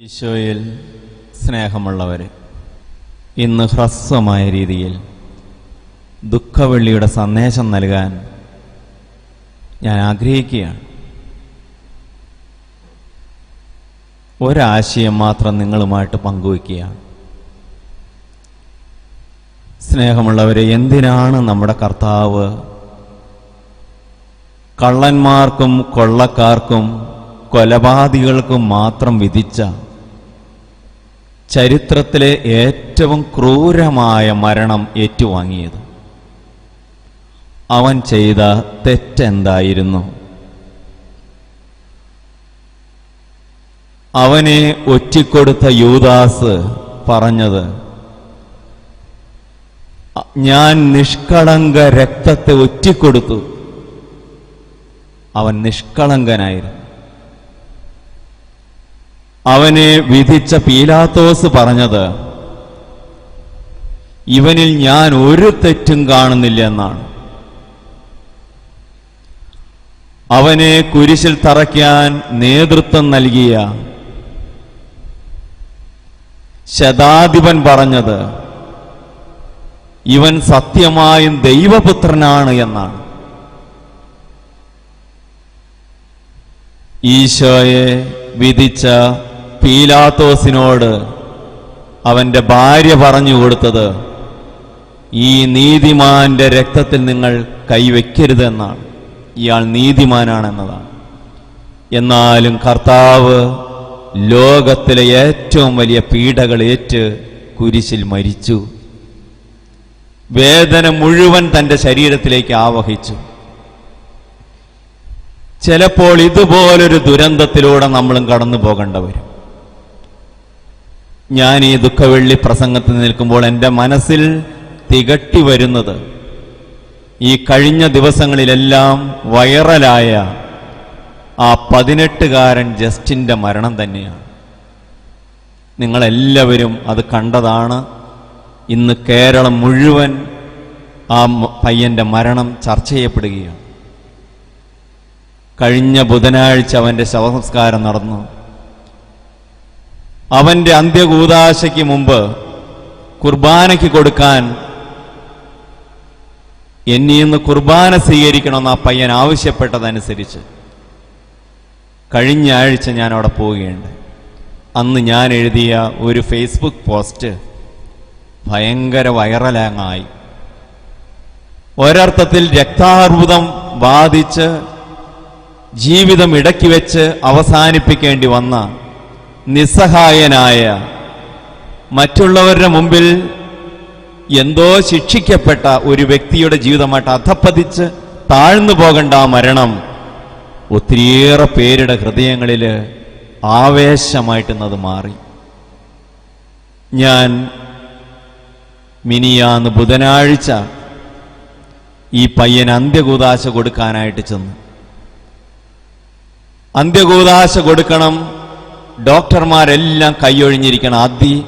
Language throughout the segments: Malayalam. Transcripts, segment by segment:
ഈശോയിൽ സ്നേഹമുള്ളവരെ ഇന്ന് ഹ്രസ്വമായ രീതിയിൽ ദുഃഖവെള്ളിയുടെ സന്ദേശം നൽകാൻ ഞാൻ ആഗ്രഹിക്കുകയാണ്. ഒരാശയം മാത്രം നിങ്ങളുമായിട്ട് പങ്കുവയ്ക്കുകയാണ്. സ്നേഹമുള്ളവരെ എന്തിനാണ് നമ്മുടെ കർത്താവ് കള്ളന്മാർക്കും കൊള്ളക്കാർക്കും കൊലപാതികൾക്കും മാത്രം വിധിച്ച ചരിത്രത്തിലെ ഏറ്റവും ക്രൂരമായ മരണം ഏറ്റുവാങ്ങിയത്. അവൻ ചെയ്ത തെറ്റെന്തായിരുന്നു? അവനെ ഒറ്റിക്കൊടുത്ത യൂദാസ് പറഞ്ഞത് ഞാൻ നിഷ്കളങ്ക രക്തത്തെ ഒറ്റിക്കൊടുത്തു. അവൻ നിഷ്കളങ്കനായിരുന്നു. അവനെ വിധിച്ച പീലാത്തോസ് പറഞ്ഞത് ഇവനിൽ ഞാൻ ഒരു തെറ്റും കാണുന്നില്ല എന്നാണ്. അവനെ കുരിശിൽ തറയ്ക്കാൻ നേതൃത്വം നൽകിയ ശതാധിപൻ പറഞ്ഞത് ഇവൻ സത്യമായും ദൈവപുത്രനാണ് എന്നാണ്. ഈശോയെ വിധിച്ച പീലാത്തോസിനോട് അവന്റെ ഭാര്യ പറഞ്ഞു കൊടുത്തത് ഈ നീതിമാന്റെ രക്തത്തിൽ നിങ്ങൾ കൈവയ്ക്കരുതെന്നാണ് ഇയാൾ നീതിമാനാണെന്നതാണ്. എന്നാലും കർത്താവ് ലോകത്തിലെ ഏറ്റവും വലിയ പീഡകൾ കുരിശിൽ മരിച്ചു. വേദന മുഴുവൻ തന്റെ ശരീരത്തിലേക്ക് ആവഹിച്ചു. ചിലപ്പോൾ ഇതുപോലൊരു ദുരന്തത്തിലൂടെ നമ്മളും കടന്നു പോകേണ്ട വരും. ഞാൻ ഈ ദുഃഖവെള്ളി പ്രസംഗത്തിൽ നിൽക്കുമ്പോൾ എന്റെ മനസ്സിൽ തികട്ടി വരുന്നത് ഈ കഴിഞ്ഞ ദിവസങ്ങളിലെല്ലാം വൈറലായ ആ പതിനെട്ടുകാരൻ ജസ്റ്റിന്റെ മരണം തന്നെയാണ്. നിങ്ങളെല്ലാവരും അത് കണ്ടതാണ്. ഇന്ന് കേരളം മുഴുവൻ ആ പയ്യന്റെ മരണം ചർച്ച ചെയ്യപ്പെടുകയാണ്. കഴിഞ്ഞ ബുധനാഴ്ച അവന്റെ ശവസംസ്കാരം നടന്നു. അവന്റെ അന്ത്യകൂതാശയ്ക്ക് മുമ്പ് കുർബാനയ്ക്ക് കൊടുക്കാൻ എന്നിന്ന് കുർബാന സ്വീകരിക്കണമെന്ന് ആ പയ്യൻ ആവശ്യപ്പെട്ടതനുസരിച്ച് കഴിഞ്ഞ ആഴ്ച ഞാൻ അവിടെ പോവുകയുണ്ട്. അന്ന് ഞാൻ എഴുതിയ ഒരു ഫേസ്ബുക്ക് പോസ്റ്റ് ഭയങ്കര വൈറലാങ്ങായി ഒരർത്ഥത്തിൽ രക്താർബുദം ബാധിച്ച് ജീവിതം ഇടയ്ക്ക് വെച്ച് അവസാനിപ്പിക്കേണ്ടി വന്ന നിസ്സഹായനായ മറ്റുള്ളവരുടെ മുമ്പിൽ എന്തോ ശിക്ഷിക്കപ്പെട്ട ഒരു വ്യക്തിയുടെ ജീവിതമായിട്ട് അധപ്പതിച്ച് താഴ്ന്നു പോകേണ്ട ആ മരണം ഒത്തിരിയേറെ പേരുടെ ഹൃദയങ്ങളിൽ ആവേശമായിട്ടെന്നത് മാറി. ഞാൻ മിനിയാന്ന് ബുധനാഴ്ച ഈ പയ്യൻ അന്ത്യകൂതാശ കൊടുക്കാനായിട്ട് ചെന്നു. അന്ത്യകൂതാശ കൊടുക്കണം ഡോക്ടർമാരെല്ലാം കൈയൊഴിഞ്ഞിരിക്കണം അതി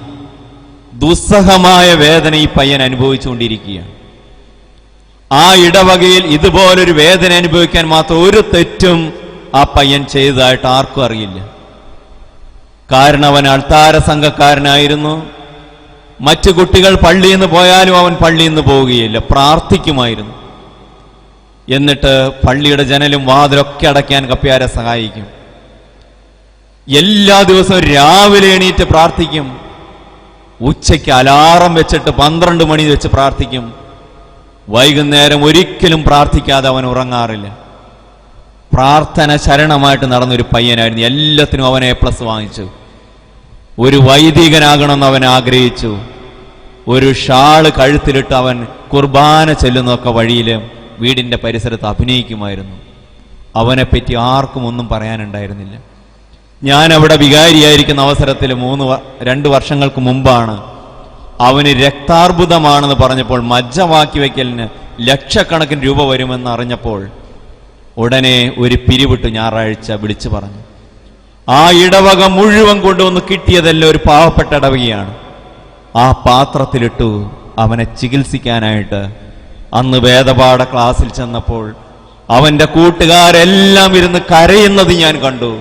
ദുസ്സഹമായ വേദന ഈ പയ്യൻ അനുഭവിച്ചുകൊണ്ടിരിക്കുകയാണ്. ആ ഇടവകയിൽ ഇതുപോലൊരു വേദന അനുഭവിക്കാൻ മാത്രം ഒരു തെറ്റും ആ പയ്യൻ ചെയ്തതായിട്ട് ആർക്കും അറിയില്ല. കാരണം അവൻ അൾത്താര സംഘക്കാരനായിരുന്നു മറ്റു കുട്ടികൾ പള്ളിയിൽ നിന്ന് പോയാലും അവൻ പള്ളിയിൽ നിന്ന് പോവുകയില്ല പ്രാർത്ഥിക്കുമായിരുന്നു. എന്നിട്ട് പള്ളിയുടെ ജനലും വാതിലൊക്കെ അടയ്ക്കാൻ കപ്പ്യാരെ സഹായിക്കും. എല്ലാ ദിവസവും രാവിലെ എണീറ്റ് പ്രാർത്ഥിക്കും. ഉച്ചയ്ക്ക് അലാറം വെച്ചിട്ട് പന്ത്രണ്ട് മണി വെച്ച് പ്രാർത്ഥിക്കും. വൈകുന്നേരം ഒരിക്കലും പ്രാർത്ഥിക്കാതെ അവൻ ഉറങ്ങാറില്ല. പ്രാർത്ഥന ശരണമായിട്ട് നടന്നൊരു പയ്യനായിരുന്നു. എല്ലാത്തിനും അവൻ എ പ്ലസ് വാങ്ങിച്ചു. ഒരു വൈദികനാകണമെന്ന് അവൻ ആഗ്രഹിച്ചു. ഒരു ഷാൾ കഴുത്തിലിട്ട് അവൻ കുർബാന ചെല്ലുന്നതൊക്കെ വഴിയിൽ വീടിന്റെ പരിസരത്ത് അഭിനയിക്കുമായിരുന്നു. അവനെപ്പറ്റി ആർക്കും ഒന്നും പറയാനുണ്ടായിരുന്നില്ല. ഞാൻ അവിടെ വികാരിയായിരിക്കുന്ന അവസരത്തിൽ മൂന്ന് രണ്ട് വർഷങ്ങൾക്ക് മുമ്പാണ് അവന് രക്താർബുദമാണെന്ന് പറഞ്ഞപ്പോൾ മജ്ജ വാക്കി വയ്ക്കലിന് ലക്ഷക്കണക്കിന് രൂപ വരുമെന്ന് അറിഞ്ഞപ്പോൾ ഉടനെ ഒരു പിരിവിട്ട് ഞായറാഴ്ച വിളിച്ചു പറഞ്ഞു. ആ ഇടവക മുഴുവൻ കൊണ്ടുവന്ന് കിട്ടിയതല്ല ഒരു പാവപ്പെട്ട ഇടവകയാണ്. ആ പാത്രത്തിലിട്ടു അവനെ ചികിത്സിക്കാനായിട്ട് അന്ന് വേദപാഠ ക്ലാസ്സിൽ ചെന്നപ്പോൾ അവന്റെ കൂട്ടുകാരെല്ലാം ഇരുന്ന് കരയുന്നത് ഞാൻ കണ്ടു.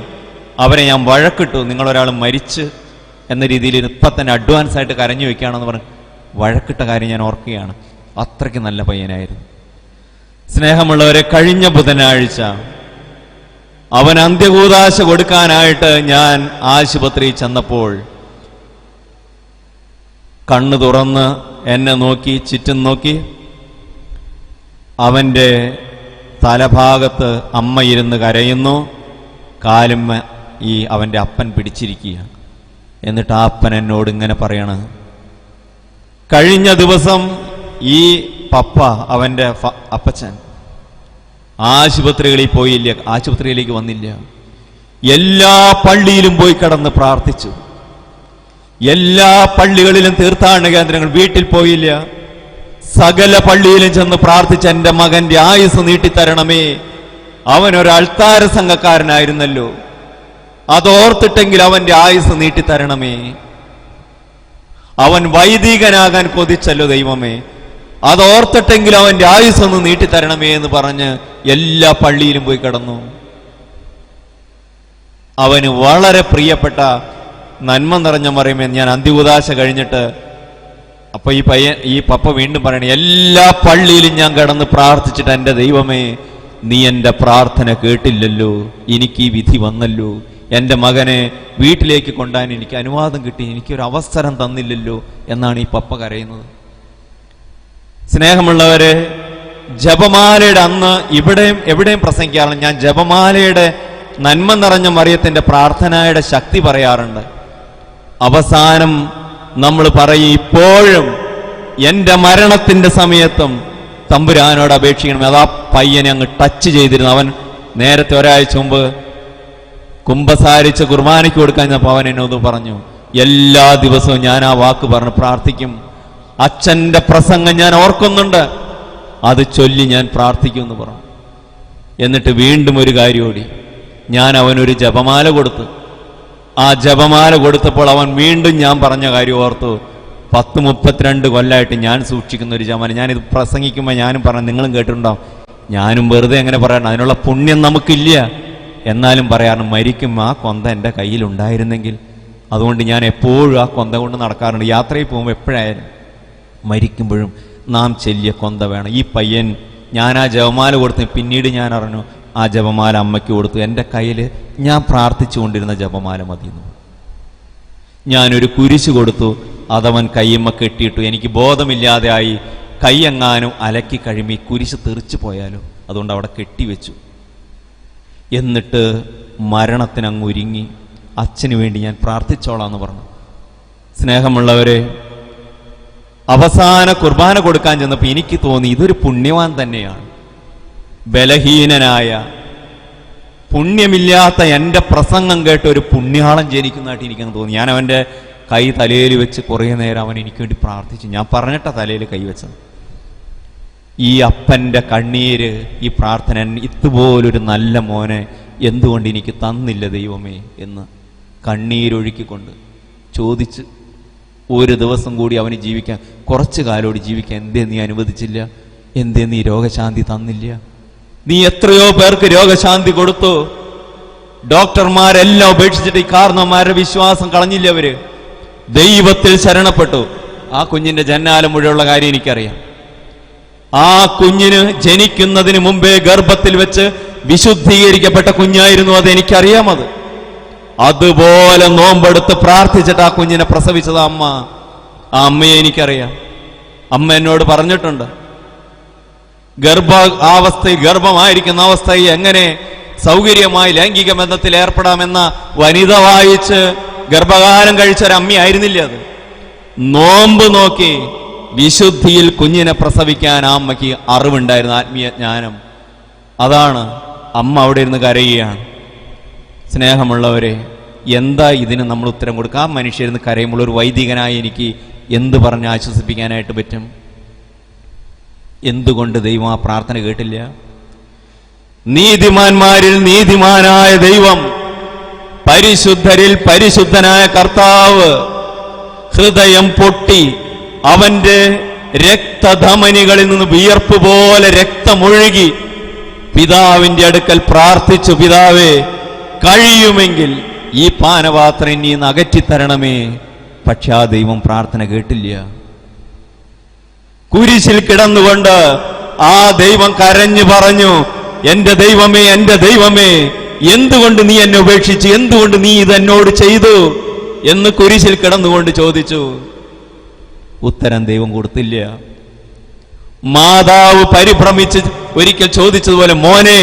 അവരെ ഞാൻ വഴക്കിട്ടു. നിങ്ങളൊരാൾ മരിച്ച് എന്ന രീതിയിൽ ഇപ്പം തന്നെ അഡ്വാൻസ് ആയിട്ട് കരഞ്ഞു വെക്കുകയാണെന്ന് പറഞ്ഞ് വഴക്കിട്ട കാര്യം ഞാൻ ഓർക്കുകയാണ്. അത്രയ്ക്ക് നല്ല പയ്യനായിരുന്നു. സ്നേഹമുള്ളവരെ കഴിഞ്ഞ ബുധനാഴ്ച അവൻ അന്ത്യകൂതാശ കൊടുക്കാനായിട്ട് ഞാൻ ആശുപത്രിയിൽ ചെന്നപ്പോൾ കണ്ണു തുറന്ന് എന്നെ നോക്കി ചുറ്റും നോക്കി. അവന്റെ തലഭാഗത്ത് അമ്മ ഇരുന്ന് കരയുന്നു. കാലും ഈ അവന്റെ അപ്പൻ പിടിച്ചിരിക്കുകയാണ്. എന്നിട്ട് ആ അപ്പൻ എന്നോട് ഇങ്ങനെ പറയണ കഴിഞ്ഞ ദിവസം ഈ പപ്പ അവന്റെ അപ്പച്ചൻ ആശുപത്രികളിൽ പോയില്ല ആശുപത്രിയിലേക്ക് വന്നില്ല. എല്ലാ പള്ളിയിലും പോയി കടന്ന് പ്രാർത്ഥിച്ചു. എല്ലാ പള്ളികളിലും തീർത്ഥാടന കേന്ദ്രങ്ങൾ വീട്ടിൽ പോയില്ല. സകല പള്ളിയിലും ചെന്ന് പ്രാർത്ഥിച്ച എന്റെ മകന്റെ ആയുസ് നീട്ടിത്തരണമേ. അവൻ ഒരു അൾത്താര സംഘക്കാരനായിരുന്നല്ലോ. അതോർത്തിട്ടെങ്കിൽ അവന്റെ ആയുസ് നീട്ടിത്തരണമേ. അവൻ വൈദികനാകാൻ കൊതിച്ചല്ലോ ദൈവമേ. അതോർത്തിട്ടെങ്കിൽ അവന്റെ ആയുസ് ഒന്ന് നീട്ടിത്തരണമേ എന്ന് പറഞ്ഞ് എല്ലാ പള്ളിയിലും പോയി കിടന്നു. അവന് വളരെ പ്രിയപ്പെട്ട നന്മ നിറഞ്ഞ മറിയുമേ ഞാൻ അന്ത്യകുദാശ കഴിഞ്ഞിട്ട് അപ്പൊ ഈ പയ്യൻ ഈ പപ്പ വീണ്ടും പറയണേ എല്ലാ പള്ളിയിലും ഞാൻ കിടന്ന് പ്രാർത്ഥിച്ചിട്ട് എന്റെ ദൈവമേ നീ എന്റെ പ്രാർത്ഥന കേട്ടില്ലല്ലോ. എനിക്ക് ഈ വിധി വന്നല്ലോ. എന്റെ മകനെ വീട്ടിലേക്ക് കൊണ്ടാൻ എനിക്ക് അനുവാദം കിട്ടി. എനിക്കൊരു അവസരം തന്നില്ലല്ലോ എന്നാണ് ഈ പപ്പ കരയുന്നത്. സ്നേഹമുള്ളവരെ ജപമാലയുടെ അന്ന് ഇവിടെയും എവിടെയും പ്രസംഗിക്കാറുണ്ട് ഞാൻ ജപമാലയുടെ നന്മ നിറഞ്ഞ മറിയത്തിന്റെ പ്രാർത്ഥനയുടെ ശക്തി പറയാറുണ്ട്. അവസാനം നമ്മൾ പറയും ഇപ്പോഴും എന്റെ മരണത്തിന്റെ സമയത്തും തമ്പുരാനോട് അപേക്ഷിക്കണം. അത് ആ പയ്യനെ അങ്ങ് ടച്ച് ചെയ്തിരുന്നു. അവൻ നേരത്തെ ഒരാഴ്ച മുമ്പ് കുംഭസാരിച്ച് കുർബാനയ്ക്ക് കൊടുക്കാൻ ഞാൻ പവൻ എന്നോട് പറഞ്ഞു. എല്ലാ ദിവസവും ഞാൻ ആ വാക്ക് പറഞ്ഞ് പ്രാർത്ഥിക്കും. അച്ഛന്റെ പ്രസംഗം ഞാൻ ഓർക്കുന്നുണ്ട്. അത് ചൊല്ലി ഞാൻ പ്രാർത്ഥിക്കും എന്ന് പറഞ്ഞു. എന്നിട്ട് വീണ്ടും ഒരു കാര്യം കൂടി ഞാൻ അവനൊരു ജപമാല കൊടുത്തു. ആ ജപമാല കൊടുത്തപ്പോൾ അവൻ വീണ്ടും ഞാൻ പറഞ്ഞ കാര്യം ഓർത്തു. പത്ത് മുപ്പത്തിരണ്ട് കൊല്ലമായിട്ട് ഞാൻ സൂക്ഷിക്കുന്ന ഒരു ജപമാല. ഞാനിത് പ്രസംഗിക്കുമ്പോൾ ഞാനും പറഞ്ഞു നിങ്ങളും കേട്ടിട്ടുണ്ടാവും. ഞാനും വെറുതെ എങ്ങനെ പറയണം? അതിനുള്ള പുണ്യം നമുക്കില്ല. എന്നാലും പറയാറുണ്ട് മരിക്കും ആ കൊന്ത എന്റെ കയ്യിലുണ്ടായിരുന്നെങ്കിൽ അതുകൊണ്ട് ഞാൻ എപ്പോഴും ആ കൊന്ത കൊണ്ട് നടക്കാറുണ്ട്. യാത്രയിൽ പോകുമ്പോൾ എപ്പോഴായാലും മരിക്കുമ്പോഴും നാം ചെല്ലിയ കൊന്ത വേണം. ഈ പയ്യൻ ഞാൻ ആ ജപമാല കൊടുത്ത് പിന്നീട് ഞാൻ അറിഞ്ഞു ആ ജപമാല അമ്മയ്ക്ക് കൊടുത്തു. എന്റെ കയ്യിൽ ഞാൻ പ്രാർത്ഥിച്ചുകൊണ്ടിരുന്ന ജപമാല മതിയെന്നു. ഞാനൊരു കുരിശ് കൊടുത്തു അതവൻ കയ്യമ്മ കെട്ടിയിട്ടു. എനിക്ക് ബോധമില്ലാതെയായി കൈയെങ്ങാനും അലക്കി കഴിയുമ്പോൾ കുരിശ് തെറിച്ചു പോയാലോ? അതുകൊണ്ട് അവിടെ കെട്ടിവെച്ചു. എന്നിട്ട് മരണത്തിന് അങ്ങ് ഒരുങ്ങി അച്ഛന് വേണ്ടി ഞാൻ പ്രാർത്ഥിച്ചോളാം എന്ന് പറഞ്ഞു. സ്നേഹമുള്ളവരെ അവസാന കുർബാന കൊടുക്കാൻ ചെന്നപ്പോൾ എനിക്ക് തോന്നി ഇതൊരു പുണ്യവാൻ തന്നെയാണ്. ബലഹീനനായ പുണ്യമില്ലാത്ത എന്റെ പ്രസംഗം കേട്ട് ഒരു പുണ്യാളം ജനിക്കുന്നതായിട്ട് എനിക്കങ്ങ് തോന്നി. ഞാൻ അവന്റെ കൈ തലയിൽ വെച്ച് കുറേ നേരം അവൻ എനിക്ക് വേണ്ടി പ്രാർത്ഥിച്ചു. ഞാൻ പറഞ്ഞിട്ട തലയിൽ കൈവച്ചത് ഈ അപ്പന്റെ കണ്ണീര് ഈ പ്രാർത്ഥന ഇതുപോലൊരു നല്ല മോനെ എന്തുകൊണ്ട് എനിക്ക് തന്നില്ല ദൈവമേ എന്ന് കണ്ണീരൊഴുക്കിക്കൊണ്ട് ചോദിച്ച് ഒരു ദിവസം കൂടി അവന് ജീവിക്കാൻ കുറച്ച് കാലോട് ജീവിക്കാൻ എന്തേ നീ അനുവദിച്ചില്ല? എന്തേ നീ രോഗശാന്തി തന്നില്ല? നീ എത്രയോ പേർക്ക് രോഗശാന്തി കൊടുത്തു. ഡോക്ടർമാരെല്ലാം ഉപേക്ഷിച്ചിട്ട് ഈ കാരണവന്മാരുടെ വിശ്വാസം കളഞ്ഞില്ല അവർ. ദൈവത്തിൽ ശരണപ്പെട്ടു. ആ കുഞ്ഞിന്റെ ജന്നാലം മുഴുവനുള്ള കാര്യം എനിക്കറിയാം. ആ കുഞ്ഞിന് ജനിക്കുന്നതിന് മുമ്പേ ഗർഭത്തിൽ വെച്ച് വിശുദ്ധീകരിക്കപ്പെട്ട കുഞ്ഞായിരുന്നു അത് എനിക്കറിയാം അത്. അതുപോലെ നോമ്പെടുത്ത് പ്രാർത്ഥിച്ചിട്ട് ആ കുഞ്ഞിനെ പ്രസവിച്ചത് അമ്മ. ആ അമ്മയെ എനിക്കറിയാം. അമ്മ എന്നോട് പറഞ്ഞിട്ടുണ്ട് ഗർഭ അവസ്ഥയിൽ ഗർഭമായിരിക്കുന്ന അവസ്ഥയിൽ എങ്ങനെ സൗകര്യമായി ലൈംഗിക ബന്ധത്തിൽ ഏർപ്പെടാമെന്ന വനിത വായിച്ച് ഗർഭകാലം കഴിച്ച ഒരു അമ്മയായിരുന്നില്ല അത്. നോമ്പ് നോക്കി വിശുദ്ധിയിൽ കുഞ്ഞിനെ പ്രസവിക്കാൻ ആ അമ്മയ്ക്ക് അറിവുണ്ടായിരുന്നു ആത്മീയ ജ്ഞാനം. അതാണ് അമ്മ അവിടെ ഇരുന്ന് കരയുകയാണ്. സ്നേഹമുള്ളവരെ എന്താ ഇതിന് നമ്മൾ ഉത്തരം കൊടുക്കുക? ആ മനുഷ്യരുന്ന് കരയുമ്പോൾ ഒരു വൈദികനായി എനിക്ക് എന്ത് പറഞ്ഞ് ആശ്വസിപ്പിക്കാനായിട്ട് പറ്റും? എന്തുകൊണ്ട് ദൈവം ആ പ്രാർത്ഥന കേട്ടില്ല? നീതിമാന്മാരിൽ നീതിമാനായ ദൈവം പരിശുദ്ധരിൽ പരിശുദ്ധനായ കർത്താവ് ഹൃദയം പൊട്ടി അവന്റെ രക്തധമനികളിൽ നിന്ന് വിയർപ്പ് പോലെ രക്തമൊഴുകി പിതാവിന്റെ അടുക്കൽ പ്രാർത്ഥിച്ചു പിതാവേ കഴിയുമെങ്കിൽ ഈ പാനപാത്രം ഇനി അകറ്റിത്തരണമേ. പക്ഷെ ആ ദൈവം പ്രാർത്ഥന കേട്ടില്ല. കുരിശിൽ കിടന്നുകൊണ്ട് ആ ദൈവം കരഞ്ഞു പറഞ്ഞു എന്റെ ദൈവമേ എന്റെ ദൈവമേ എന്തുകൊണ്ട് നീ എന്നെ ഉപേക്ഷിച്ചു? എന്തുകൊണ്ട് നീ ഇത് എന്നോട് ചെയ്തു? എന്ന് കുരിശിൽ കിടന്നുകൊണ്ട് ചോദിച്ചു. ഉത്തരം ദൈവം കൊടുത്തില്ല. മാതാവ് പരിഭ്രമിച്ച് ഒരിക്കൽ ചോദിച്ചതുപോലെ മോനെ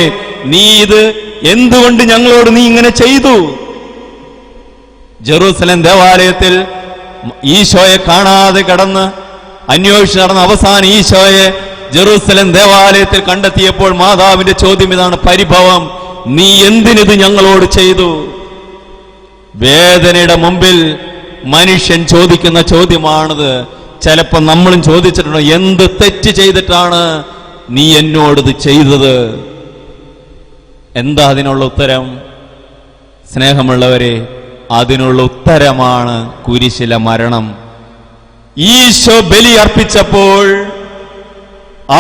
നീ ഇത് എന്തുകൊണ്ട് ഞങ്ങളോട് നീ ഇങ്ങനെ ചെയ്തു? ജെറൂസലം ദേവാലയത്തിൽ ഈശോയെ കാണാതെ കടന്ന് അന്വേഷിച്ച് നടന്ന അവസാനം ഈശോയെ ജെറൂസലം ദേവാലയത്തിൽ കണ്ടെത്തിയപ്പോൾ മാതാവിന്റെ ചോദ്യം ഇതാണ് പരിഭവം നീ എന്തിനിത് ഞങ്ങളോട് ചെയ്തു? വേദനയുടെ മുമ്പിൽ മനുഷ്യൻ ചോദിക്കുന്ന ചോദ്യമാണിത് ചിലപ്പോ നമ്മളും ചോദിച്ചിട്ടുണ്ട് എന്ത് തെറ്റ് ചെയ്തിട്ടാണ് നീ എന്നോട് ഇത് ചെയ്തത്? എന്താ അതിനുള്ള ഉത്തരം? സ്നേഹമുള്ളവരെ അതിനുള്ള ഉത്തരമാണ് കുരിശിലെ മരണം. ഈശോ ബലി അർപ്പിച്ചപ്പോൾ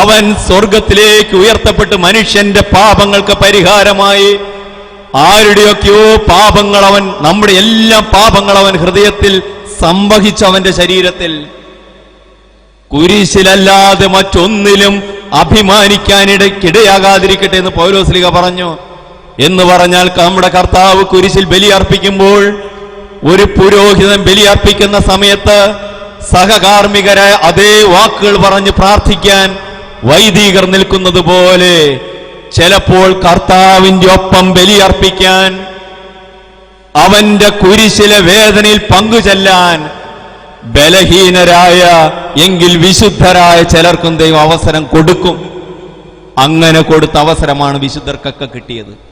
അവൻ സ്വർഗത്തിലേക്ക് ഉയർത്തപ്പെട്ട് മനുഷ്യന്റെ പാപങ്ങൾക്ക് പരിഹാരമായി ആരുടെയൊക്കെയോ പാപങ്ങൾ അവൻ നമ്മുടെ എല്ലാ പാപങ്ങൾ അവൻ ഹൃദയത്തിൽ സംവഹിച്ചു അവന്റെ ശരീരത്തിൽ. കുരിശിലല്ലാതെ മറ്റൊന്നിലും അഭിമാനിക്കാനിടയ്ക്കിടയാകാതിരിക്കട്ടെ എന്ന് പൗലോസ്ലിക പറഞ്ഞു. എന്ന് പറഞ്ഞാൽ നമ്മുടെ കർത്താവ് കുരിശിൽ ബലിയർപ്പിക്കുമ്പോൾ ഒരു പുരോഹിതൻ ബലിയർപ്പിക്കുന്ന സമയത്ത് സഹകാർമ്മികരായ അതേ വാക്കുകൾ പറഞ്ഞ് പ്രാർത്ഥിക്കാൻ വൈദികർ നിൽക്കുന്നത് പോലെ ചിലപ്പോൾ കർത്താവിന്റെ ഒപ്പം ബലിയർപ്പിക്കാൻ അവന്റെ കുരിശിലെ വേദനയിൽ പങ്കുചെല്ലാൻ ബലഹീനരായ എങ്കിൽ വിശുദ്ധരായ ചിലർക്കും ദൈവം അവസരം കൊടുക്കും. അങ്ങനെ കൊടുത്ത അവസരമാണ് വിശുദ്ധർക്കൊക്കെ കിട്ടിയത്.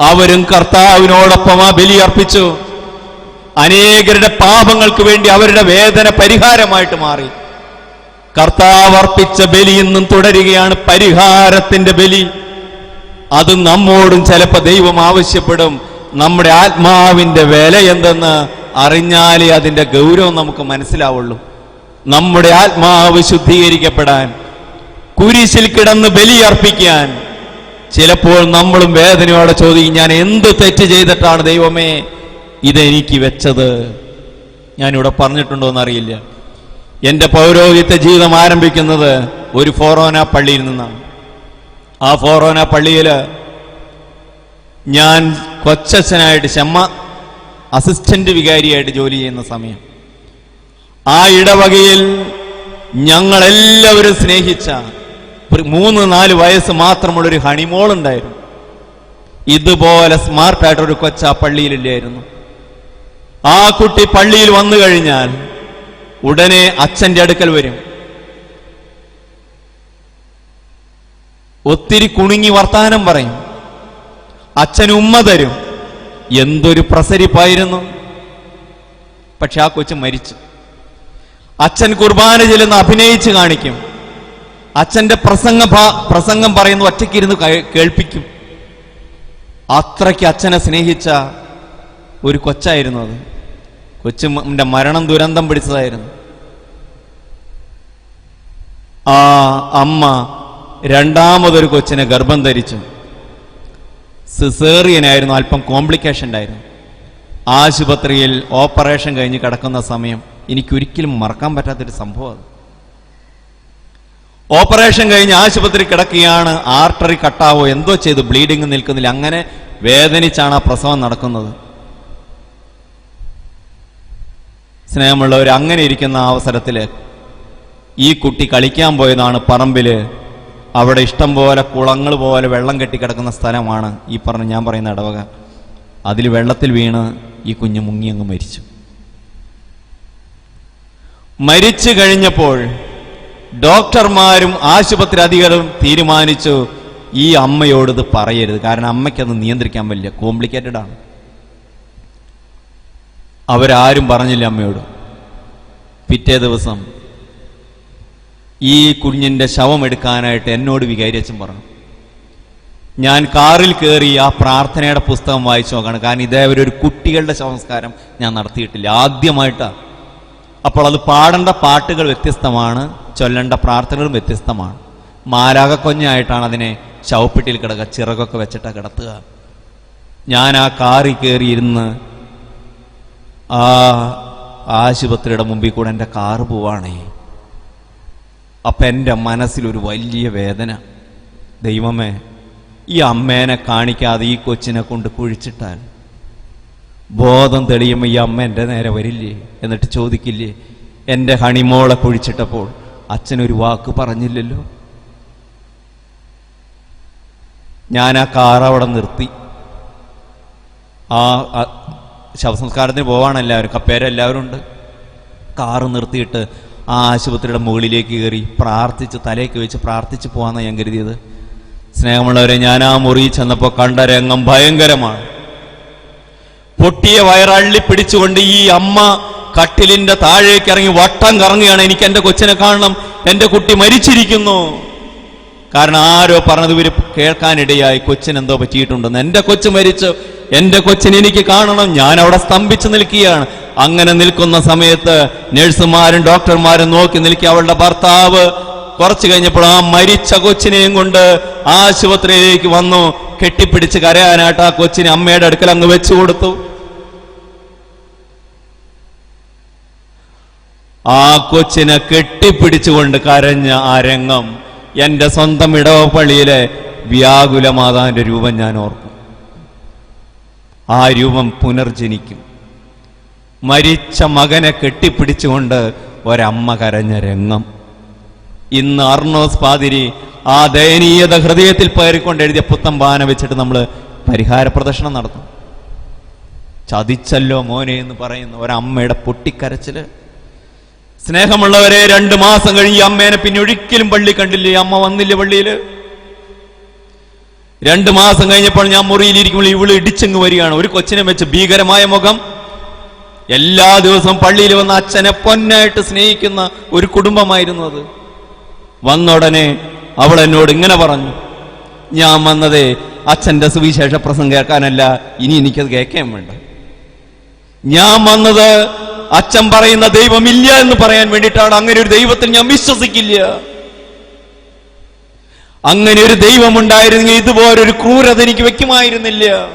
അവരും കർത്താവിനോടൊപ്പം ആ ബലിയർപ്പിച്ചു അനേകരുടെ പാപങ്ങൾക്ക് വേണ്ടി അവരുടെ വേദന പരിഹാരമായിട്ട് മാറി. കർത്താവ് അർപ്പിച്ച ബലി ഇന്നും തുടരുകയാണ്. പരിഹാരത്തിന്റെ ബലി. അത് നമ്മോടും ചിലപ്പോൾ ദൈവം ആവശ്യപ്പെടും. നമ്മുടെ ആത്മാവിന്റെ വില എന്തെന്ന് അറിഞ്ഞാലേ അതിന്റെ ഗൗരവം നമുക്ക് മനസ്സിലാവുള്ളൂ. നമ്മുടെ ആത്മാവ് ശുദ്ധീകരിക്കപ്പെടാൻ കുരിശിൽ കിടന്ന് ബലിയർപ്പിക്കാൻ ചിലപ്പോൾ നമ്മളും വേദനയോടെ ചോദിക്കും ഞാൻ എന്ത് തെറ്റ് ചെയ്തിട്ടാണ് ദൈവമേ ഇതെനിക്ക് വെച്ചത്? ഞാനിവിടെ പറഞ്ഞിട്ടുണ്ടോ എന്നറിയില്ല. എന്റെ പൗരോഹിത്യ ജീവിതം ആരംഭിക്കുന്നത് ഒരു ഫോറോന പള്ളിയിൽ നിന്നാണ്. ആ ഫോറോന പള്ളിയിൽ ഞാൻ കൊച്ചച്ഛനായിട്ട് ശമ്മ അസിസ്റ്റന്റ് വികാരിയായിട്ട് ജോലി ചെയ്യുന്ന സമയം. ആ ഇടവകയിൽ ഞങ്ങളെല്ലാവരും സ്നേഹിച്ച മൂന്ന് നാല് വയസ്സ് മാത്രമുള്ള ഒരു ഹണിമോൾ ഉണ്ടായിരുന്നു. ഇതുപോലെ സ്മാർട്ടായിട്ടൊരു കൊച്ച ആ പള്ളിയിലില്ലായിരുന്നു. ആ കുട്ടി പള്ളിയിൽ വന്നു കഴിഞ്ഞാൽ ഉടനെ അച്ഛന്റെ അടുക്കൽ വരും. ഒത്തിരി കുണുങ്ങി വർത്താനം പറയും. അച്ഛൻ ഉമ്മ തരും. എന്തൊരു പ്രസരിപ്പായിരുന്നു. പക്ഷെ ആ കൊച്ചു മരിച്ചു. അച്ഛൻ കുർബാന ചെല്ലുന്ന അഭിനയിച്ച് കാണിക്കും. അച്ഛന്റെ പ്രസംഗ പ്രസംഗം പറയുന്ന ഒറ്റയ്ക്കിരുന്ന് കേൾപ്പിക്കും. അത്രയ്ക്ക് അച്ഛനെ സ്നേഹിച്ച ഒരു കൊച്ചായിരുന്നു അത്. കൊച്ചിന്റെ മരണം ദുരന്തം പിടിച്ചതായിരുന്നു. ആ അമ്മ രണ്ടാമതൊരു കൊച്ചിനെ ഗർഭം ധരിച്ചു. സിസേറിയനായിരുന്നു അല്പം കോംപ്ലിക്കേഷൻ ഉണ്ടായിരുന്നു. ആശുപത്രിയിൽ ഓപ്പറേഷൻ കഴിഞ്ഞ് കിടക്കുന്ന സമയം എനിക്കൊരിക്കലും മറക്കാൻ പറ്റാത്തൊരു സംഭവം അത്. ഓപ്പറേഷൻ കഴിഞ്ഞ് ആശുപത്രി കിടക്കുകയാണ് ആർട്ടറി കട്ടാവോ എന്തോ ചെയ്തു ബ്ലീഡിങ് നിൽക്കുന്നില്ല അങ്ങനെ വേദനിച്ചാണ് ആ പ്രസവം നടക്കുന്നത്. സ്നേഹമുള്ളവർ അങ്ങനെ ഇരിക്കുന്ന അവസരത്തിൽ ഈ കുട്ടി കളിക്കാൻ പോയതാണ് പറമ്പിൽ. അവിടെ ഇഷ്ടം പോലെ കുളങ്ങൾ പോലെ വെള്ളം കെട്ടിക്കിടക്കുന്ന സ്ഥലമാണ് ഈ പറഞ്ഞ ഞാൻ പറയുന്ന ഇടവക. അതിൽ വെള്ളത്തിൽ വീണ് ഈ കുഞ്ഞ് മുങ്ങി അങ്ങ് മരിച്ചു. മരിച്ചു കഴിഞ്ഞപ്പോൾ ഡോക്ടർമാരും ആശുപത്രി അധികരും തീരുമാനിച്ചു ഈ അമ്മയോട് ഇത് പറയരുത്. കാരണം അമ്മയ്ക്കത് നിയന്ത്രിക്കാൻ വലിയ കോംപ്ലിക്കേറ്റഡ് ആണ്. അവരാരും പറഞ്ഞില്ല അമ്മയോട്. പിറ്റേ ദിവസം ഈ കുഞ്ഞിന്റെ ശവം എടുക്കാനായിട്ട് എന്നോട് വികാരിയച്ഛൻ പറഞ്ഞു. ഞാൻ കാറിൽ കയറി ആ പ്രാർത്ഥനയുടെ പുസ്തകം വായിച്ചു നോക്കാണ്. കാരണം ഇതേവരെ ഒരു കുട്ടികളുടെ സംസ്കാരം ഞാൻ നടത്തിയിട്ടില്ല. ആദ്യമായിട്ടാണ് അപ്പോൾ അത് പാടേണ്ട പാട്ടുകൾ വ്യത്യസ്തമാണ് ചൊല്ലേണ്ട പ്രാർത്ഥനകളും വ്യത്യസ്തമാണ്. മാരാകക്കൊഞ്ഞായിട്ടാണ് അതിനെ ശവപ്പെട്ടിയിൽ കിടക്കുക ചിറകൊക്കെ വെച്ചിട്ട് കിടത്തുക. ഞാൻ ആ കാറിൽ കയറി ഇരുന്ന് ആ ആശുപത്രിയുടെ മുമ്പിൽ കൂടെ എന്റെ കാറ് പോവാണേ. അപ്പം എന്റെ മനസ്സിലൊരു വലിയ വേദന. ദൈവമേ ഈ അമ്മേനെ കാണിക്കാതെ ഈ കൊച്ചിനെ കൊണ്ട് കുഴിച്ചിട്ടാൽ ബോധം തെളിയുമ്പോൾ ഈ അമ്മ എന്റെ നേരെ വരില്ലേ എന്നിട്ട് ചോദിക്കില്ലേ എന്റെ ഹണിമോളെ കുഴിച്ചിട്ടപ്പോൾ അച്ഛനൊരു വാക്ക് പറഞ്ഞില്ലല്ലോ? ഞാൻ ആ കാർ അവിടെ നിർത്തി. ആ ശവസംസ്കാരത്തിന് പോവാണ് എല്ലാവരും. കപ്പേരെല്ലാവരും ഉണ്ട്. കാറ് നിർത്തിയിട്ട് ആ ആശുപത്രിയുടെ മുകളിലേക്ക് കയറി പ്രാർത്ഥിച്ച് തലേക്ക് വെച്ച് പ്രാർത്ഥിച്ച് പോകാമെന്നാണ് ഞാൻ കരുതിയത്. സ്നേഹമുള്ളവരെ ഞാൻ ആ മുറി ചെന്നപ്പോൾ കണ്ട രംഗം ഭയങ്കരമാണ്. പൊട്ടിയ വയറള്ളി പിടിച്ചുകൊണ്ട് ഈ അമ്മ കട്ടിലിന്റെ താഴേക്ക് ഇറങ്ങി വട്ടം കറങ്ങുകയാണ്. എനിക്ക് എന്റെ കൊച്ചിനെ കാണണം. എന്റെ കുട്ടി മരിച്ചിരിക്കുന്നു. കാരണം ആരോ പറഞ്ഞത് ഇവർ കേൾക്കാനിടയായി. കൊച്ചിന് എന്തോ പറ്റിയിട്ടുണ്ടെന്ന്. എന്റെ കൊച്ചു മരിച്ചു. എന്റെ കൊച്ചിനെ എനിക്ക് കാണണം. ഞാൻ അവിടെ സ്തംഭിച്ചു നിൽക്കുകയാണ്. അങ്ങനെ നിൽക്കുന്ന സമയത്ത് നഴ്സുമാരും ഡോക്ടർമാരും നോക്കി നിൽക്കി അവളുടെ ഭർത്താവ് കുറച്ചു കഴിഞ്ഞപ്പോൾ ആ മരിച്ച കൊച്ചിനെയും കൊണ്ട് ആശുപത്രിയിലേക്ക് വന്നു. കെട്ടിപ്പിടിച്ച് കരയാനായിട്ട് ആ കൊച്ചിനെ അമ്മയുടെ അടുക്കൽ അങ്ങ് വെച്ചു കൊടുത്തു. ആ കൊച്ചിനെ കെട്ടിപ്പിടിച്ചുകൊണ്ട് കരഞ്ഞ ആ രംഗം എന്റെ സ്വന്തം ഇടവപ്പള്ളിയിലെ വ്യാകുലമാതാവിന്റെ രൂപം ഞാൻ ഓർക്കും. ആ രൂപം പുനർജനിക്കും. മരിച്ച മകനെ കെട്ടിപ്പിടിച്ചുകൊണ്ട് ഒരമ്മ കരഞ്ഞ രംഗം. ഇന്ന് അർണോസ് പാതിരി ആ ദയനീയത ഹൃദയത്തിൽ പേറിക്കൊണ്ട് എഴുതിയ പുത്തം പാന വെച്ചിട്ട് നമ്മൾ പരിഹാര പ്രദർശനം നടത്തും. ചതിച്ചല്ലോ മോനെ എന്ന് പറയുന്ന ഒരമ്മയുടെ പൊട്ടിക്കരച്ചിൽ സ്നേഹമുള്ളവരെ രണ്ട് മാസം കഴിഞ്ഞ് അമ്മേനെ പിന്നെ ഒരിക്കലും പള്ളി കണ്ടില്ലേ? അമ്മ വന്നില്ല പള്ളിയിൽ? രണ്ട് മാസം കഴിഞ്ഞപ്പോൾ ഞാൻ മുറിയിലിരിക്കുമ്പോൾ ഇവൾ ഇടിച്ചങ്ങ് വരികയാണ്. ഒരു കൊച്ചിനെ വെച്ച് ഭീകരമായ മുഖം. എല്ലാ ദിവസവും പള്ളിയിൽ വന്ന അച്ഛനെ പൊന്നായിട്ട് സ്നേഹിക്കുന്ന ഒരു കുടുംബമായിരുന്നു അത്. വന്ന ഉടനെ അവൾ എന്നോട് ഇങ്ങനെ പറഞ്ഞു. ഞാൻ വന്നതേ അച്ഛന്റെ സുവിശേഷ പ്രസംഗം കേൾക്കാനല്ല ഇനി എനിക്കത് കേൾക്കാൻ വേണ്ട. ഞാൻ വന്നത് അച്ഛൻ പറയുന്ന ദൈവമില്ല എന്ന് പറയാൻ വേണ്ടിയിട്ടാണ് അങ്ങനെ ഒരു ദൈവത്തിൽ ഞാൻ വിശ്വസിക്കില്ല. അങ്ങനെ ഒരു ദൈവമുണ്ടായിരുന്നെങ്കിൽ ഇതുപോലൊരു ക്രൂരത എനിക്ക് വെക്കുമായിരുന്നില്ല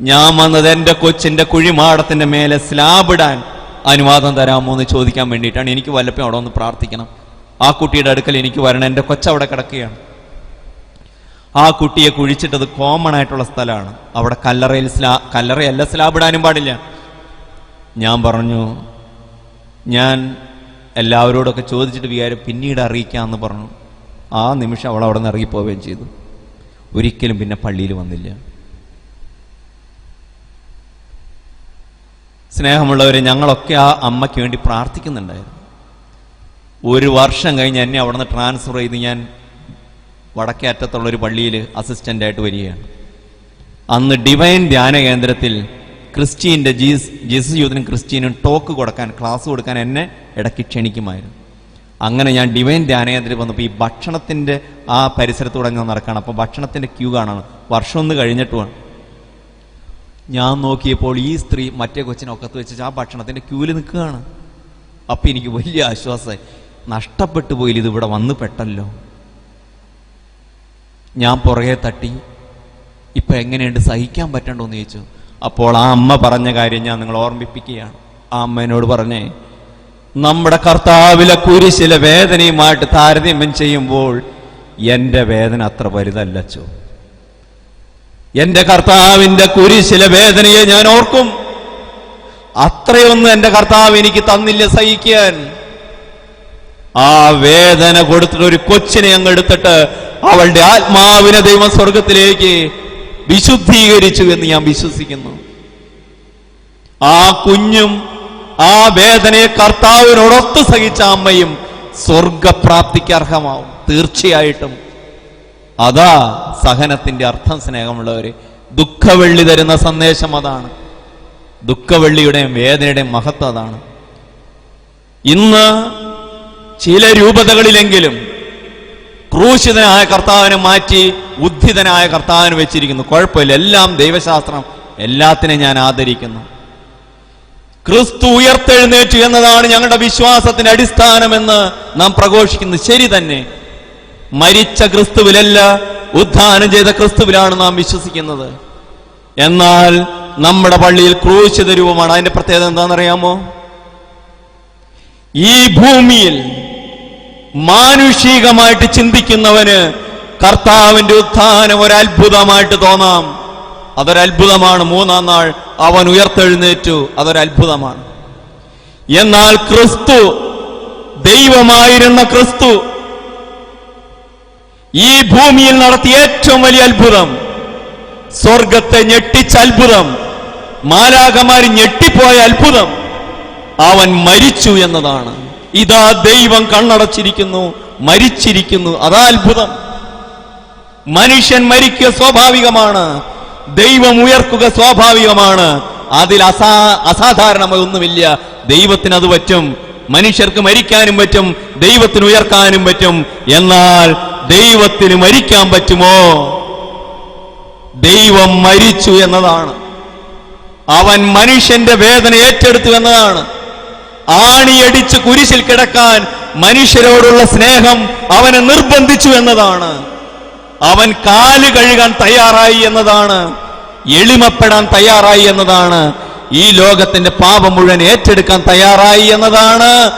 ഞാൻ വന്നത് എന്റെ കൊച്ചിന്റെ കുഴിമാടത്തിന്റെ മേലെ സ്ലാബിടാൻ അനുവാദം തരാമോ എന്ന് ചോദിക്കാൻ വേണ്ടിയിട്ടാണ്. എനിക്ക് വല്ലപ്പോഴും അവിടെ ഒന്ന് പ്രാർത്ഥിക്കണം. ആ കുട്ടിയുടെ അടുക്കൽ എനിക്ക് വരണം. എന്റെ കൊച്ചവിടെ കിടക്കുകയാണ്. ആ കുട്ടിയെ കുഴിച്ചിട്ടത് കോമൺ ആയിട്ടുള്ള സ്ഥലമാണ്. അവിടെ കല്ലറയിൽ സ്ലാ കല്ലറയല്ല സ്ലാബിടാനും പാടില്ല. ഞാൻ പറഞ്ഞു ഞാൻ എല്ലാവരോടൊക്കെ ചോദിച്ചിട്ട് വികാരം പിന്നീട് അറിയിക്കാമെന്ന് പറഞ്ഞു. ആ നിമിഷം അവൾ അവിടെ നിന്ന് ഇറങ്ങിപ്പോവുകയും ചെയ്തു. ഒരിക്കലും പിന്നെ പള്ളിയിൽ വന്നില്ല. സ്നേഹമുള്ളവരെ ഞങ്ങളൊക്കെ ആ അമ്മയ്ക്ക് വേണ്ടി പ്രാർത്ഥിക്കുന്നുണ്ടായിരുന്നു. ഒരു വർഷം കഴിഞ്ഞ് എന്നെ അവിടെ നിന്ന് ട്രാൻസ്ഫർ ചെയ്ത് ഞാൻ വടക്കേ അറ്റത്തുള്ളൊരു പള്ളിയിൽ അസിസ്റ്റന്റായിട്ട് വരികയാണ്. അന്ന് ഡിവൈൻ ധ്യാന കേന്ദ്രത്തിൽ ക്രിസ്റ്റീന്റെ ജീസ് ജീസസ് യൂത്തിനും ക്രിസ്റ്റീനും ടോക്ക് കൊടുക്കാൻ ക്ലാസ് കൊടുക്കാൻ എന്നെ ഇടയ്ക്ക് ക്ഷണിക്കുമായിരുന്നു. അങ്ങനെ ഞാൻ ഡിവൈൻ ധ്യാനയാത്രയിൽ വന്നപ്പോൾ ഈ ഭക്ഷണത്തിന്റെ ആ പരിസരത്തൂടെ ഞാൻ നടക്കുകയാണ് അപ്പോൾ ഭക്ഷണത്തിന്റെ ക്യൂ കാണാണ്. വർഷം ഒന്ന് കഴിഞ്ഞിട്ടുമാണ്. ഞാൻ നോക്കിയപ്പോൾ ഈ സ്ത്രീ മറ്റേ കൊച്ചിനൊക്കത്ത് വെച്ച് ആ ഭക്ഷണത്തിന്റെ ക്യൂവിൽ നിൽക്കുകയാണ്. അപ്പം എനിക്ക് വലിയ ആശ്വാസമായി. നഷ്ടപ്പെട്ടു പോയില്ല ഇതിവിടെ വന്ന് പെട്ടല്ലോ. ഞാൻ പുറകെ തട്ടി ഇപ്പം എങ്ങനെയുണ്ട്? സഹിക്കാൻ പറ്റണ്ടോ എന്ന് ചോദിച്ചു. അപ്പോൾ ആ അമ്മ പറഞ്ഞ കാര്യം ഞാൻ നിങ്ങൾ ഓർമ്മിപ്പിക്കുകയാണ്. ആ അമ്മേനോട് പറഞ്ഞേ നമ്മുടെ കർത്താവിലെ കുരിശിലെ വേദനയുമായിട്ട് താരതമ്യം ചെയ്യുമ്പോൾ എന്റെ വേദന അത്ര വലുതല്ലച്ചോ? എന്റെ കർത്താവിന്റെ കുരിശിലെ വേദനയെ ഞാൻ ഓർക്കും. അത്രയൊന്നും എന്റെ കർത്താവ് എനിക്ക് തന്നില്ല സഹിക്കാൻ. ആ വേദന കൊടുത്തിട്ട് ഒരു കൊച്ചിനെ അങ്ങ് എടുത്തിട്ട് അവളുടെ ആത്മാവിനെ ദൈവം സ്വർഗത്തിലേക്ക് വിശുദ്ധീകരിച്ചു എന്ന് ഞാൻ വിശ്വസിക്കുന്നു. ആ കുഞ്ഞും ആ വേദനയെ കർത്താവിനോടൊത്ത് സഹിച്ച അമ്മയും സ്വർഗപ്രാപ്തിക്ക് അർഹമാവും തീർച്ചയായിട്ടും. അതാ സഹനത്തിന്റെ അർത്ഥം സ്നേഹമുള്ളവര്. ദുഃഖവെള്ളി തരുന്ന സന്ദേശം അതാണ്. ദുഃഖവെള്ളിയുടെയും വേദനയുടെയും മഹത്വം അതാണ്. ഇന്ന് ചില രൂപതകളിലെങ്കിലും ക്രൂശിതനായ കർത്താവിനെ മാറ്റി ഉദ്ധിതനായ കർത്താവിന് വെച്ചിരിക്കുന്നു. കുഴപ്പമില്ല. എല്ലാം ദൈവശാസ്ത്രം എല്ലാത്തിനെ ഞാൻ ആദരിക്കുന്നു. ക്രിസ്തു ഉയർത്തെഴുന്നേറ്റു എന്നതാണ് ഞങ്ങളുടെ വിശ്വാസത്തിന്റെ അടിസ്ഥാനമെന്ന് നാം പ്രഘോഷിക്കുന്നു ശരി തന്നെ. മരിച്ച ക്രിസ്തുവിലല്ല ഉദ്ധാനം ചെയ്ത ക്രിസ്തുവിലാണ് നാം വിശ്വസിക്കുന്നത്. എന്നാൽ നമ്മുടെ പള്ളിയിൽ ക്രൂശിത രൂപമാണ്. അതിന്റെ പ്രത്യേകത എന്താണെന്നറിയാമോ? ഈ ഭൂമിയിൽ മാനുഷികമായിട്ട് ചിന്തിക്കുന്നവന് കർത്താവിന്റെ ഉത്ഥാനം ഒരത്ഭുതമായിട്ട് തോന്നാം. അതൊരത്ഭുതമാണ്. മൂന്നാം നാൾ അവൻ ഉയർത്തെഴുന്നേറ്റു. അതൊരത്ഭുതമാണ്. എന്നാൽ ക്രിസ്തു ദൈവമായിരുന്ന ക്രിസ്തു ഈ ഭൂമിയിൽ നടത്തിയ ഏറ്റവും വലിയ അത്ഭുതം സ്വർഗത്തെ ഞെട്ടിച്ച അത്ഭുതം മാലാകമാരി ഞെട്ടിപ്പോയ അത്ഭുതം അവൻ മരിച്ചു എന്നതാണ്. ഇതാ ദൈവം കണ്ണടച്ചിരിക്കുന്നു മരിച്ചിരിക്കുന്നു. അതാ അത്ഭുതം. മനുഷ്യൻ മരിക്കുക സ്വാഭാവികമാണ്. ദൈവം ഉയർക്കുക സ്വാഭാവികമാണ്. അതിൽ അസാ അസാധാരണമായ ഒന്നുമില്ല ദൈവത്തിന് അത് പറ്റും. മനുഷ്യർക്ക് മരിക്കാനും പറ്റും. ദൈവത്തിന് ഉയർക്കാനും പറ്റും. എന്നാൽ ദൈവത്തിന് മരിക്കാൻ പറ്റുമോ? ദൈവം മരിച്ചു എന്നതാണ്. അവൻ മനുഷ്യന്റെ വേദന ഏറ്റെടുത്തു എന്നതാണ്. ആണിയടിച്ച് കുരിശിൽ കിടക്കാൻ മനുഷ്യരോടുള്ള സ്നേഹം അവനെ നിർബന്ധിച്ചു എന്നതാണ്. അവൻ കാൽ കഴുകാൻ തയ്യാറായി എന്നതാണ്. എളിമപ്പെടാൻ തയ്യാറായി എന്നതാണ്. ഈ ലോകത്തിന്റെ പാപം മുഴുവൻ ഏറ്റെടുക്കാൻ തയ്യാറായി എന്നതാണ്.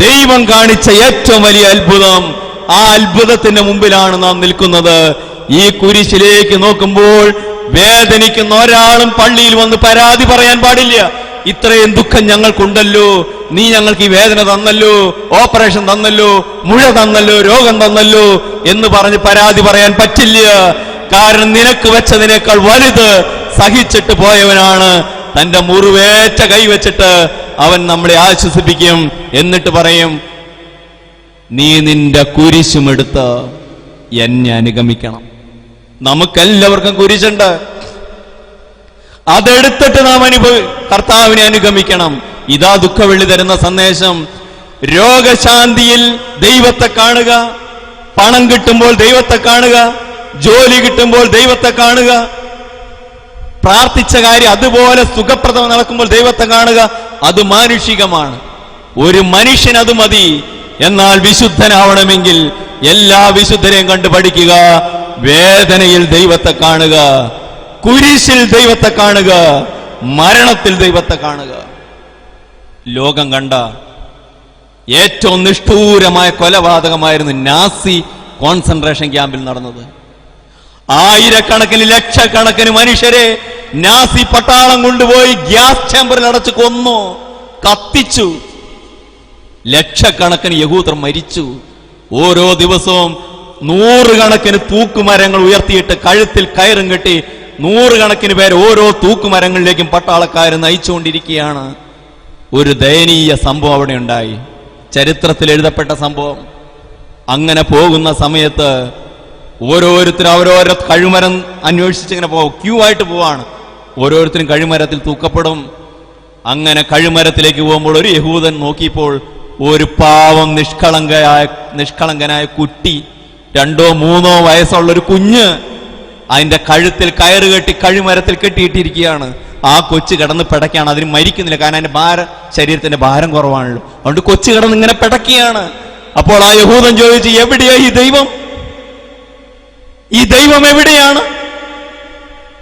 ദൈവം കാണിച്ച ഏറ്റവും വലിയ അത്ഭുതം. ആ അത്ഭുതത്തിന്റെ മുമ്പിലാണ് നാം നിൽക്കുന്നത്. ഈ കുരിശിലേക്ക് നോക്കുമ്പോൾ വേദനിക്കുന്ന ഒരാളും പള്ളിയിൽ വന്ന് പരാതി പറയാൻ പാടില്ല. ഇത്രയും ദുഃഖം ഞങ്ങൾക്കുണ്ടല്ലോ. നീ ഞങ്ങൾക്ക് ഈ വേദന തന്നല്ലോ. ഓപ്പറേഷൻ തന്നല്ലോ. മുഴ തന്നല്ലോ. രോഗം തന്നല്ലോ. എന്ന് പറഞ്ഞ് പരാതി പറയാൻ പറ്റില്ല. കാരണം നിനക്ക് വെച്ചതിനേക്കാൾ വലുത് സഹിച്ചിട്ട് പോയവനാണ്. തന്റെ മുറിവേറ്റ കൈവച്ചിട്ട് അവൻ നമ്മളെ ആശ്വസിപ്പിക്കും. എന്നിട്ട് പറയും നീ നിന്റെ കുരിശുമെടുത്ത് എന്നെ അനുഗമിക്കണം. നമുക്കെല്ലാവർക്കും കുരിശുണ്ട്. അതെടുത്തിട്ട് നാം അനുഭവ കർത്താവിനെ അനുഗമിക്കണം. ഇതാ ദുഃഖവെള്ളി തരുന്ന സന്ദേശം. രോഗശാന്തിയിൽ ദൈവത്തെ കാണുക. പണം കിട്ടുമ്പോൾ ദൈവത്തെ കാണുക. ജോലി കിട്ടുമ്പോൾ ദൈവത്തെ കാണുക. പ്രാർത്ഥിച്ച കാര്യം അതുപോലെ സുഖപ്രദം നടക്കുമ്പോൾ ദൈവത്തെ കാണുക. അത് മാനുഷികമാണ്. ഒരു മനുഷ്യൻ അത് മതി. എന്നാൽ വിശുദ്ധനാവണമെങ്കിൽ എല്ലാ വിശുദ്ധരെയും കണ്ടു പഠിക്കുക. വേദനയിൽ ദൈവത്തെ കാണുക. കുരിശിൽ ദൈവത്തെ കാണുക മരണത്തിൽ ദൈവത്തെ കാണുക. ലോകം കണ്ട ഏറ്റവും നിഷ്ഠൂരമായ കൊലപാതകമായിരുന്നു നാസി കോൺസെൻട്രേഷൻ ക്യാമ്പിൽ നടന്നത്. ആയിരക്കണക്കിന് ലക്ഷക്കണക്കിന് മനുഷ്യരെ നാസി പട്ടാളം കൊണ്ടുപോയി ഗ്യാസ് ചേമ്പറിൽ അടച്ച് കൊന്നു കത്തിച്ചു. ലക്ഷക്കണക്കിന് യഹൂദർ മരിച്ചു. ഓരോ ദിവസവും നൂറുകണക്കിന് തൂക്കുമരങ്ങൾ ഉയർത്തിയിട്ട് കഴുത്തിൽ കയറും കെട്ടി നൂറുകണക്കിന് പേർ ഓരോ തൂക്കുമരങ്ങളിലേക്കും പട്ടാളക്കാർ നയിച്ചുകൊണ്ടിരിക്കുകയാണ്. ഒരു ദയനീയ സംഭവം അവിടെ ഉണ്ടായി. ചരിത്രത്തിൽ എഴുതപ്പെട്ട സംഭവം. അങ്ങനെ പോകുന്ന സമയത്ത് ഓരോരുത്തരും അവരോരോ കഴിമരം അന്വേഷിച്ച് ഇങ്ങനെ പോകും ക്യൂ ആയിട്ട് പോവാണ്. ഓരോരുത്തരും കഴിമരത്തിൽ തൂക്കപ്പെടും. അങ്ങനെ കഴിമരത്തിലേക്ക് പോകുമ്പോൾ ഒരു യഹൂദൻ നോക്കിയപ്പോൾ ഒരു പാവം നിഷ്കളങ്കയായ നിഷ്കളങ്കനായ കുട്ടി രണ്ടോ മൂന്നോ വയസ്സുള്ള ഒരു കുഞ്ഞ് അതിന്റെ കഴുത്തിൽ കയറ് കെട്ടി കഴിമരത്തിൽ കെട്ടിയിട്ടിരിക്കുകയാണ്. ആ കൊച്ചു കിടന്ന് പിടയ്ക്കാണ് അതിന് മരിക്കുന്നില്ല. കാരണം അതിന്റെ ഭാര ശരീരത്തിന്റെ ഭാരം കുറവാണല്ലോ. അതുകൊണ്ട് കൊച്ചു കിടന്ന് ഇങ്ങനെ പിടയ്ക്കുകയാണ്. അപ്പോൾ ആ യഹൂദൻ ചോദിച്ചു എവിടെയാ ഈ ദൈവം? ഈ ദൈവം എവിടെയാണ്?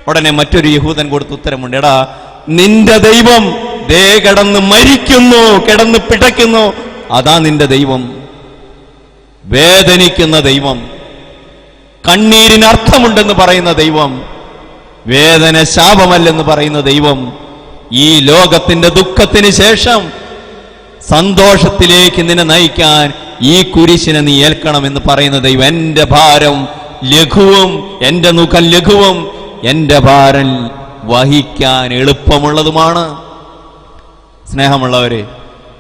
ഉടനെ മറ്റൊരു യഹൂദൻ കൊടുത്ത ഉത്തരമുണ്ട്. എടാ നിന്റെ ദൈവം ദേ കിടന്ന് മരിക്കുന്നു കിടന്ന് പിടയ്ക്കുന്നു. അതാ നിന്റെ ദൈവം. വേദനിക്കുന്ന ദൈവം. കണ്ണീരിന് അർത്ഥമുണ്ടെന്ന് പറയുന്ന ദൈവം വേദന ശാപമല്ലെന്ന് പറയുന്ന ദൈവം ഈ ലോകത്തിന്റെ ദുഃഖത്തിന് ശേഷം സന്തോഷത്തിലേക്ക് നിന്നെ നയിക്കാൻ ഈ കുരിശിനെ നീ ഏൽക്കണം എന്ന് പറയുന്ന ദൈവം. എന്റെ ഭാരം ലഘുവും എന്റെ മുഖം ലഘുവും എന്റെ ഭാരം വഹിക്കാൻ എളുപ്പമുള്ളതുമാണ്. സ്നേഹമുള്ളവരെ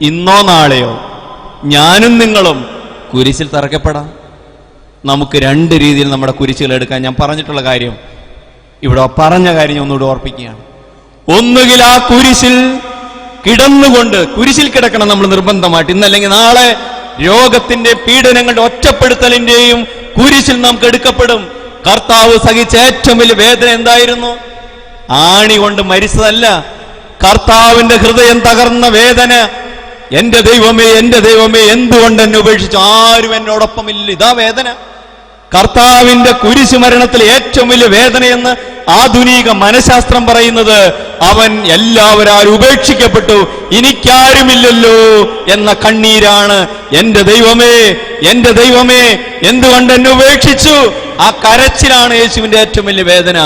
ഇന്നോ നാളെയോ ഞാനും നിങ്ങളും കുരിശിൽ തറക്കപ്പെടാം നമുക്ക് രണ്ട് രീതിയിൽ നമ്മുടെ കുരിശുകൾ എടുക്കാൻ ഞാൻ പറഞ്ഞിട്ടുള്ള കാര്യം. ഇവിടെ പറഞ്ഞ കാര്യം ഒന്നുകൂടി ഓർപ്പിക്കുകയാണ്. ഒന്നുകിൽ ആ കുരിശിൽ കിടന്നുകൊണ്ട് കുരിശിൽ കിടക്കണം നമ്മൾ നിർബന്ധമായിട്ട്. ഇന്നല്ലെങ്കിൽ നാളെ രോഗത്തിന്റെ പീഡനങ്ങളുടെ ഒറ്റപ്പെടുത്തലിന്റെയും കുരിശിൽ നാം കെടുക്കപ്പെടും. കർത്താവ് സഹിച്ച ഏറ്റവും വലിയ വേദന എന്തായിരുന്നു? ആണി കൊണ്ട് മരിച്ചതല്ല. കർത്താവിന്റെ ഹൃദയം തകർന്ന വേദന. എന്റെ ദൈവമേ എന്റെ ദൈവമേ എന്തുകൊണ്ട് എന്നെ ഉപേക്ഷിച്ചു? ആരും എന്നോടൊപ്പം ഇല്ല ഇതാ വേദന. കർത്താവിന്റെ കുരിശു മരണത്തിൽ ഏറ്റവും വലിയ വേദനയെന്ന് ആധുനിക മനഃശാസ്ത്രം പറയുന്നത് അവൻ എല്ലാവരും ഉപേക്ഷിക്കപ്പെട്ടു എനിക്കാരുമില്ലല്ലോ എന്ന കണ്ണീരാണ് എന്റെ ദൈവമേ എന്റെ ദൈവമേ എന്തുകൊണ്ട് എന്നെ ഉപേക്ഷിച്ചു? ആ കരച്ചിലാണ് യേശുവിന്റെ ഏറ്റവും വലിയ വേദന.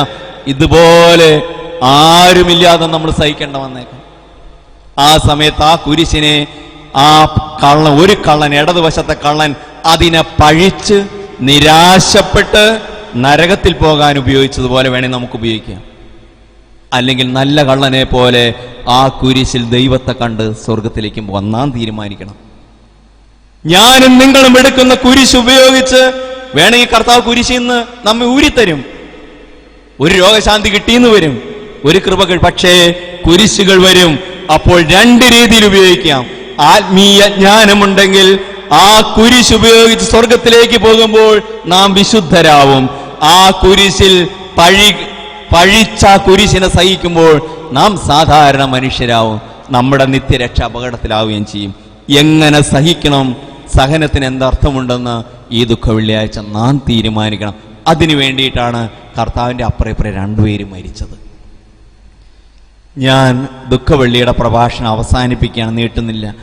ഇതുപോലെ ആരുമില്ലാതെ നമ്മൾ സഹിക്കേണ്ട വന്നേക്കാം. ആ സമയത്ത് ആ കുരിശിനെ ആ കള്ളൻ ഒരു കള്ളൻ ഇടതുവശത്തെ കള്ളൻ അതിനെ പഴിച്ച് നിരാശപ്പെട്ട് നരകത്തിൽ പോകാൻ ഉപയോഗിച്ചതുപോലെ വേണേ നമുക്ക് ഉപയോഗിക്കാം. അല്ലെങ്കിൽ നല്ല കള്ളനെ പോലെ ആ കുരിശിൽ ദൈവത്തെ കണ്ട് സ്വർഗത്തിലേക്ക് വന്നാൻ തീരുമാനിക്കണം. ഞാനും നിങ്ങളും എടുക്കുന്ന കുരിശ് ഉപയോഗിച്ച് വേണമെങ്കിൽ കർത്താവ് കുരിശിൽ നിന്ന് നമ്മെ ഊരിത്തരും. ഒരു രോഗശാന്തി കിട്ടിയെന്ന് വരും. ഒരു കൃപകൾ പക്ഷേ കുരിശുകൾ വരും. അപ്പോൾ രണ്ട് രീതിയിൽ ഉപയോഗിക്കാം. ആത്മീയ ജ്ഞാനമുണ്ടെങ്കിൽ ആ കുരിശ് ഉപയോഗിച്ച് സ്വർഗത്തിലേക്ക് പോകുമ്പോൾ നാം വിശുദ്ധരാവും. ആ കുരിശിൽ പഴി പഴിച്ച കുരിശിനെ സഹിക്കുമ്പോൾ നാം സാധാരണ മനുഷ്യരാവും. നമ്മുടെ നിത്യരക്ഷ അപകടത്തിലാവുകയും ചെയ്യും. എങ്ങനെ സഹിക്കണം? സഹനത്തിന് എന്തർത്ഥമുണ്ടെന്ന് ഈ ദുഃഖ വെള്ളിയാഴ്ച നാം തീരുമാനിക്കണം. അതിനു വേണ്ടിയിട്ടാണ് കർത്താവിന്റെ അപ്പുറപ്പുറം രണ്ടുപേരും മരിച്ചത്. ഞാൻ ദുഃഖവെള്ളിയുടെ പ്രഭാഷണം അവസാനിപ്പിക്കുകയാണ് നീട്ടുന്നില്ല.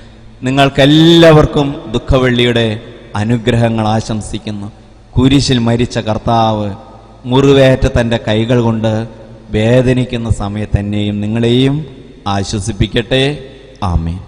നിങ്ങൾക്കെല്ലാവർക്കും ദുഃഖവെള്ളിയുടെ അനുഗ്രഹങ്ങൾ ആശംസിക്കുന്നു. കുരിശിൽ മരിച്ച കർത്താവ് മുറിവേറ്റ തന്റെ കൈകൾ കൊണ്ട് വേദനിക്കുന്ന സമയത്ത് എന്നെയും നിങ്ങളെയും ആശ്വസിപ്പിക്കട്ടെ. ആമേൻ.